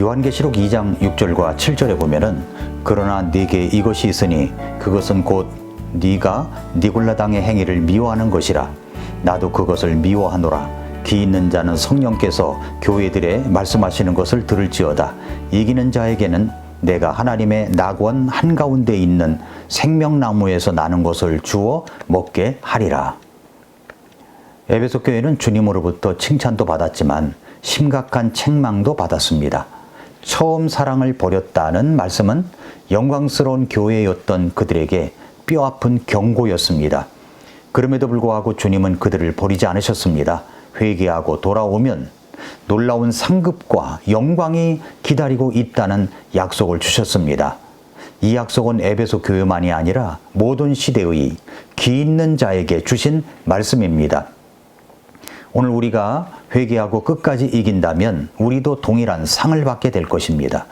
요한계시록 2장 6절과 7절에 보면은 그러나 네게 이것이 있으니 그것은 곧 네가 니골라 당의 행위를 미워하는 것이라. 나도 그것을 미워하노라. 기 있는 자는 성령께서 교회들에 말씀하시는 것을 들을지어다. 이기는 자에게는 내가 하나님의 낙원 한가운데 있는 생명나무에서 나는 것을 주어 먹게 하리라. 에베소 교회는 주님으로부터 칭찬도 받았지만 심각한 책망도 받았습니다. 처음 사랑을 버렸다는 말씀은 영광스러운 교회였던 그들에게 뼈 아픈 경고였습니다. 그럼에도 불구하고 주님은 그들을 버리지 않으셨습니다. 회개하고 돌아오면 놀라운 상급과 영광이 기다리고 있다는 약속을 주셨습니다. 이 약속은 에베소 교회만이 아니라 모든 시대의 기 있는 자에게 주신 말씀입니다. 오늘 우리가 회개하고 끝까지 이긴다면 우리도 동일한 상을 받게 될 것입니다.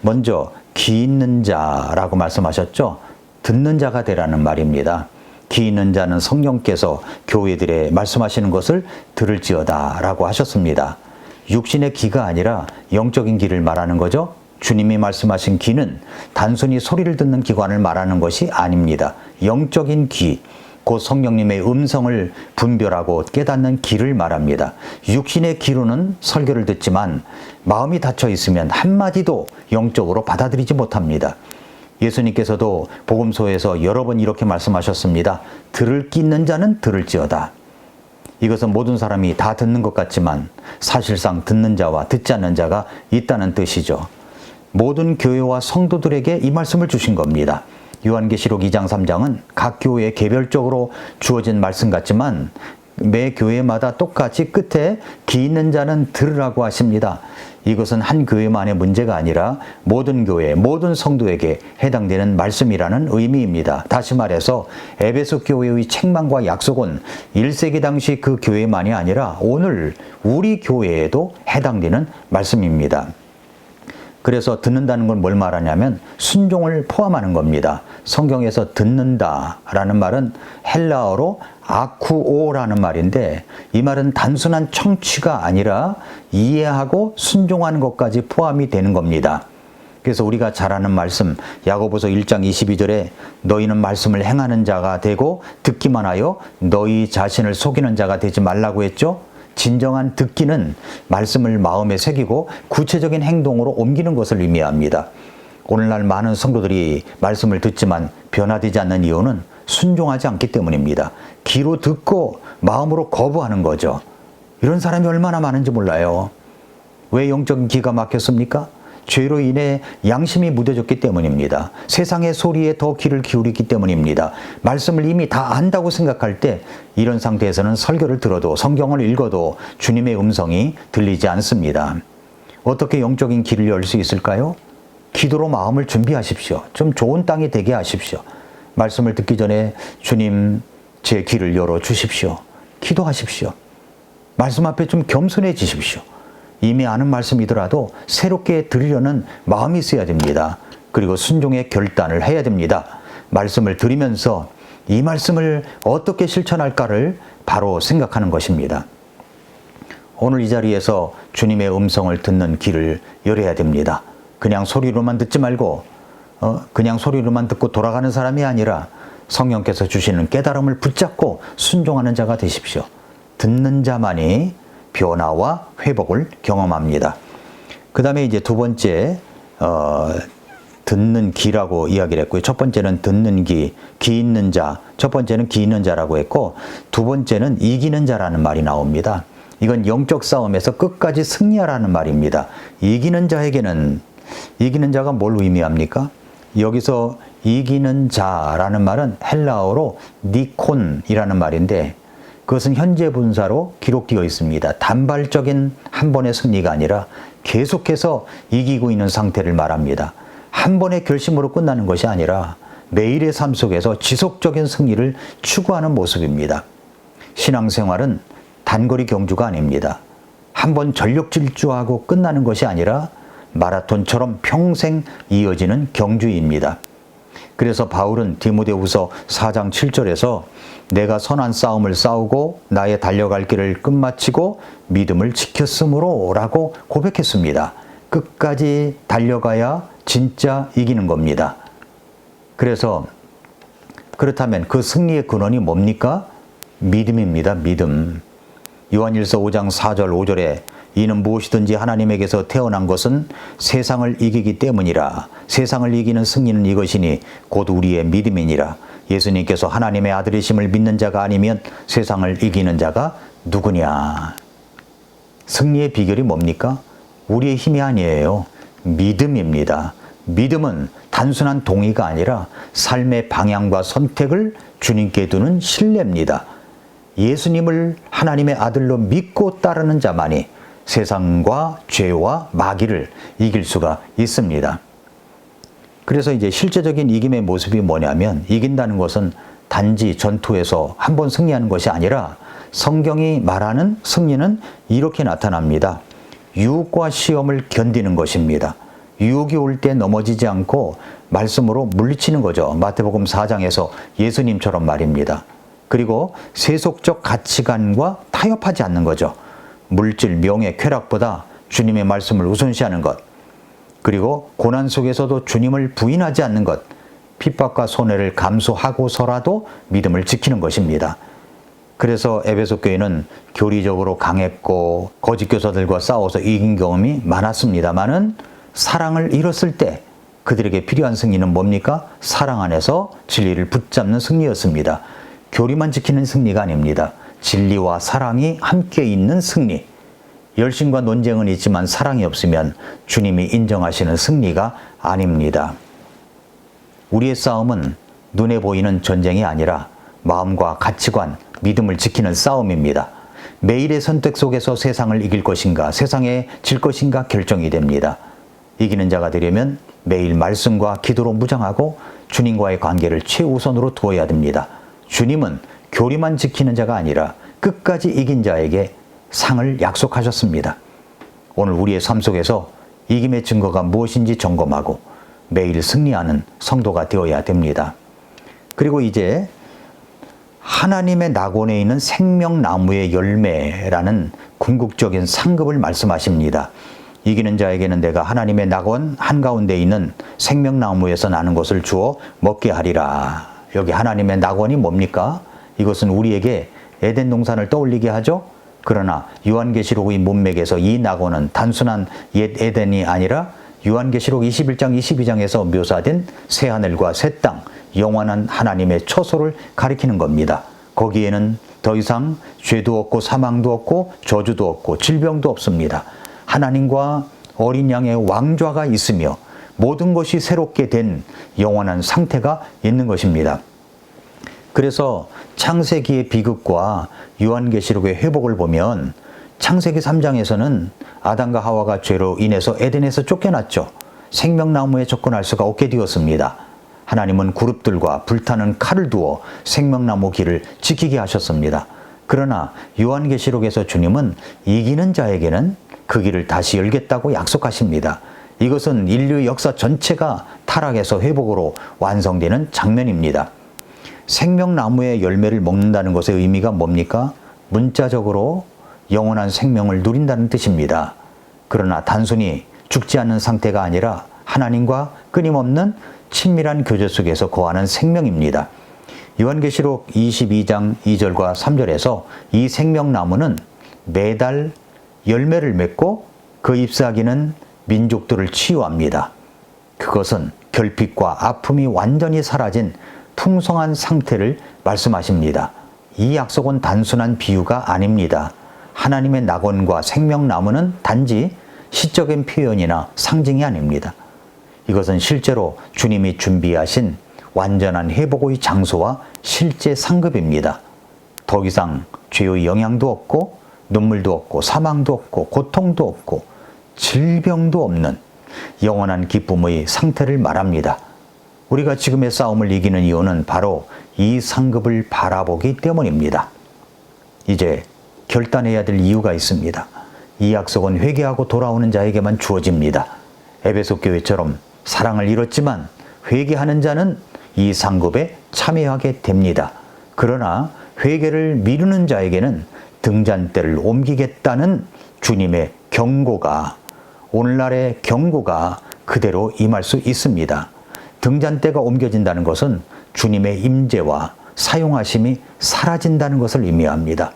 먼저 기 있는 자라고 말씀하셨죠. 듣는 자가 되라는 말입니다. 기 있는 자는 성령께서 교회들에 말씀하시는 것을 들을지어다 라고 하셨습니다. 육신의 기가 아니라 영적인 기를 말하는 거죠. 주님이 말씀하신 귀는 단순히 소리를 듣는 기관을 말하는 것이 아닙니다. 영적인 귀, 곧 성령님의 음성을 분별하고 깨닫는 귀를 말합니다. 육신의 귀로는 설교를 듣지만 마음이 닫혀 있으면 한마디도 영적으로 받아들이지 못합니다. 예수님께서도 복음서에서 여러 번 이렇게 말씀하셨습니다. 들을 끼는 자는 들을지어다. 이것은 모든 사람이 다 듣는 것 같지만 사실상 듣는 자와 듣지 않는 자가 있다는 뜻이죠. 모든 교회와 성도들에게 이 말씀을 주신 겁니다. 요한계시록 2장 3장은 각 교회에 개별적으로 주어진 말씀 같지만 매 교회마다 똑같이 끝에 기 있는 자는 들으라고 하십니다. 이것은 한 교회만의 문제가 아니라 모든 교회, 모든 성도에게 해당되는 말씀이라는 의미입니다. 다시 말해서 에베소 교회의 책망과 약속은 1세기 당시 그 교회만이 아니라 오늘 우리 교회에도 해당되는 말씀입니다. 그래서 듣는다는 건 뭘 말하냐면 순종을 포함하는 겁니다. 성경에서 듣는다라는 말은 헬라어로 아쿠오라는 말인데 이 말은 단순한 청취가 아니라 이해하고 순종하는 것까지 포함이 되는 겁니다. 그래서 우리가 잘 아는 말씀 야고보서 1장 22절에 너희는 말씀을 행하는 자가 되고 듣기만 하여 너희 자신을 속이는 자가 되지 말라고 했죠. 진정한 듣기는 말씀을 마음에 새기고 구체적인 행동으로 옮기는 것을 의미합니다. 오늘날 많은 성도들이 말씀을 듣지만 변화되지 않는 이유는 순종하지 않기 때문입니다. 귀로 듣고 마음으로 거부하는 거죠. 이런 사람이 얼마나 많은지 몰라요. 왜 영적인 기가 막혔습니까? 죄로 인해 양심이 무뎌졌기 때문입니다. 세상의 소리에 더 귀를 기울이기 때문입니다. 말씀을 이미 다 안다고 생각할 때 이런 상태에서는 설교를 들어도 성경을 읽어도 주님의 음성이 들리지 않습니다. 어떻게 영적인 길을 열 수 있을까요? 기도로 마음을 준비하십시오. 좀 좋은 땅이 되게 하십시오. 말씀을 듣기 전에 주님 제 길을 열어 주십시오. 기도하십시오. 말씀 앞에 좀 겸손해지십시오. 이미 아는 말씀이더라도 새롭게 들으려는 마음이 있어야 됩니다. 그리고 순종의 결단을 해야 됩니다. 말씀을 들으면서 이 말씀을 어떻게 실천할까를 바로 생각하는 것입니다. 오늘 이 자리에서 주님의 음성을 듣는 길을 열어야 됩니다. 그냥 소리로만 듣지 말고, 어, 그냥 소리로만 듣고 돌아가는 사람이 아니라 성령께서 주시는 깨달음을 붙잡고 순종하는 자가 되십시오. 듣는 자만이 변화와 회복을 경험합니다. 그 다음에 이제 두 번째, 어, 듣는 기라고 이야기를 했고요. 첫 번째는 듣는 기, 기 있는 자. 첫 번째는 기 있는 자라고 했고, 두 번째는 이기는 자라는 말이 나옵니다. 이건 영적 싸움에서 끝까지 승리하라는 말입니다. 이기는 자에게는, 이기는 자가 뭘 의미합니까? 여기서 이기는 자라는 말은 헬라어로 니콘이라는 말인데, 그것은 현재 분사로 기록되어 있습니다. 단발적인 한 번의 승리가 아니라 계속해서 이기고 있는 상태를 말합니다. 한 번의 결심으로 끝나는 것이 아니라 매일의 삶 속에서 지속적인 승리를 추구하는 모습입니다. 신앙생활은 단거리 경주가 아닙니다. 한 번 전력 질주하고 끝나는 것이 아니라 마라톤처럼 평생 이어지는 경주입니다. 그래서 바울은 디모데후서 4장 7절에서 내가 선한 싸움을 싸우고 나의 달려갈 길을 끝마치고 믿음을 지켰으므로라고 고백했습니다. 끝까지 달려가야 진짜 이기는 겁니다. 그래서 그렇다면 그 승리의 근원이 뭡니까? 믿음입니다. 믿음. 요한일서 5장 4절 5절에 이는 무엇이든지 하나님에게서 태어난 것은 세상을 이기기 때문이라 세상을 이기는 승리는 이것이니 곧 우리의 믿음이니라 예수님께서 하나님의 아들이심을 믿는 자가 아니면 세상을 이기는 자가 누구냐 승리의 비결이 뭡니까? 우리의 힘이 아니에요. 믿음입니다. 믿음은 단순한 동의가 아니라 삶의 방향과 선택을 주님께 두는 신뢰입니다. 예수님을 하나님의 아들로 믿고 따르는 자만이 세상과 죄와 마귀를 이길 수가 있습니다. 그래서 이제 실제적인 이김의 모습이 뭐냐면 이긴다는 것은 단지 전투에서 한 번 승리하는 것이 아니라 성경이 말하는 승리는 이렇게 나타납니다. 유혹과 시험을 견디는 것입니다. 유혹이 올 때 넘어지지 않고 말씀으로 물리치는 거죠. 마태복음 4장에서 예수님처럼 말입니다. 그리고 세속적 가치관과 타협하지 않는 거죠. 물질, 명예, 쾌락보다 주님의 말씀을 우선시하는 것. 그리고 고난 속에서도 주님을 부인하지 않는 것. 핍박과 손해를 감수하고서라도 믿음을 지키는 것입니다. 그래서 에베소 교회는 교리적으로 강했고 거짓 교사들과 싸워서 이긴 경험이 많았습니다만은 사랑을 잃었을 때 그들에게 필요한 승리는 뭡니까? 사랑 안에서 진리를 붙잡는 승리였습니다. 교리만 지키는 승리가 아닙니다. 진리와 사랑이 함께 있는 승리. 열심과 논쟁은 있지만 사랑이 없으면 주님이 인정하시는 승리가 아닙니다. 우리의 싸움은 눈에 보이는 전쟁이 아니라 마음과 가치관, 믿음을 지키는 싸움입니다. 매일의 선택 속에서 세상을 이길 것인가, 세상에 질 것인가 결정이 됩니다. 이기는 자가 되려면 매일 말씀과 기도로 무장하고 주님과의 관계를 최우선으로 두어야 됩니다. 주님은 교리만 지키는 자가 아니라 끝까지 이긴 자에게 상을 약속하셨습니다. 오늘 우리의 삶 속에서 이김의 증거가 무엇인지 점검하고 매일 승리하는 성도가 되어야 됩니다. 그리고 이제 하나님의 낙원에 있는 생명나무의 열매라는 궁극적인 상급을 말씀하십니다. 이기는 자에게는 내가 하나님의 낙원 한가운데 있는 생명나무에서 나는 것을 주어 먹게 하리라. 여기 하나님의 낙원이 뭡니까? 이것은 우리에게 에덴 동산을 떠올리게 하죠. 그러나 요한계시록의 문맥에서 이 낙원은 단순한 옛 에덴이 아니라 요한계시록 21장 22장에서 묘사된 새 하늘과 새 땅, 영원한 하나님의 처소를 가리키는 겁니다. 거기에는 더 이상 죄도 없고 사망도 없고 저주도 없고 질병도 없습니다. 하나님과 어린 양의 왕좌가 있으며 모든 것이 새롭게 된 영원한 상태가 있는 것입니다. 그래서 창세기의 비극과 요한계시록의 회복을 보면 창세기 3장에서는 아담과 하와가 죄로 인해서 에덴에서 쫓겨났죠. 생명나무에 접근할 수가 없게 되었습니다. 하나님은 그룹들과 불타는 칼을 두어 생명나무 길을 지키게 하셨습니다. 그러나 요한계시록에서 주님은 이기는 자에게는 그 길을 다시 열겠다고 약속하십니다. 이것은 인류 역사 전체가 타락에서 회복으로 완성되는 장면입니다. 생명나무의 열매를 먹는다는 것의 의미가 뭡니까? 문자적으로 영원한 생명을 누린다는 뜻입니다. 그러나 단순히 죽지 않는 상태가 아니라 하나님과 끊임없는 친밀한 교제 속에서 거하는 생명입니다. 요한계시록 22장 2절과 3절에서 이 생명나무는 매달 열매를 맺고 그 잎사귀는 민족들을 치유합니다. 그것은 결핍과 아픔이 완전히 사라진 풍성한 상태를 말씀하십니다. 이 약속은 단순한 비유가 아닙니다. 하나님의 낙원과 생명나무는 단지 시적인 표현이나 상징이 아닙니다. 이것은 실제로 주님이 준비하신 완전한 회복의 장소와 실제 상급입니다. 더 이상 죄의 영향도 없고 눈물도 없고 사망도 없고 고통도 없고 질병도 없는 영원한 기쁨의 상태를 말합니다. 우리가 지금의 싸움을 이기는 이유는 바로 이 상급을 바라보기 때문입니다. 이제 결단해야 될 이유가 있습니다. 이 약속은 회개하고 돌아오는 자에게만 주어집니다. 에베소 교회처럼 사랑을 잃었지만 회개하는 자는 이 상급에 참여하게 됩니다. 그러나 회개를 미루는 자에게는 등잔대를 옮기겠다는 주님의 경고가 오늘날의 경고가 그대로 임할 수 있습니다. 등잔대가 옮겨진다는 것은 주님의 임재와 사용하심이 사라진다는 것을 의미합니다.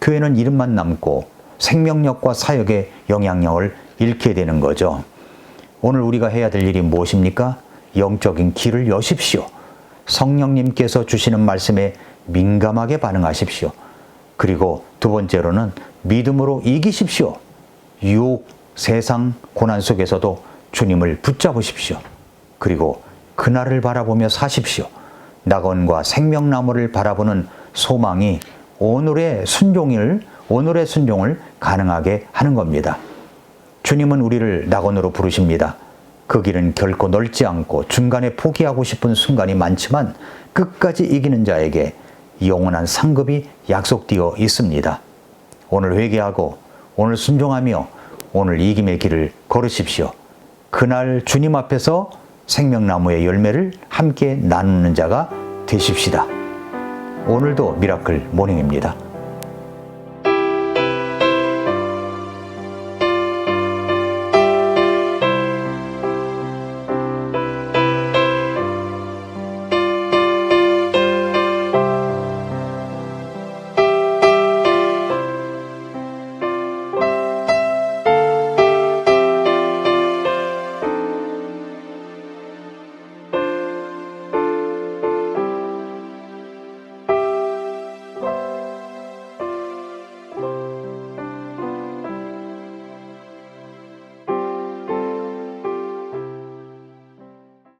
교회는 이름만 남고 생명력과 사역의 영향력을 잃게 되는 거죠. 오늘 우리가 해야 될 일이 무엇입니까? 영적인 길을 여십시오. 성령님께서 주시는 말씀에 민감하게 반응하십시오. 그리고 두 번째로는 믿음으로 이기십시오. 유혹, 세상, 고난 속에서도 주님을 붙잡으십시오. 그리고 그날을 바라보며 사십시오. 낙원과 생명나무를 바라보는 소망이 오늘의 순종을 오늘의 순종을 가능하게 하는 겁니다. 주님은 우리를 낙원으로 부르십니다. 그 길은 결코 넓지 않고 중간에 포기하고 싶은 순간이 많지만 끝까지 이기는 자에게 영원한 상급이 약속되어 있습니다. 오늘 회개하고 오늘 순종하며 오늘 이김의 길을 걸으십시오. 그날 주님 앞에서 생명나무의 열매를 함께 나누는 자가 되십시다. 오늘도 미라클 모닝입니다.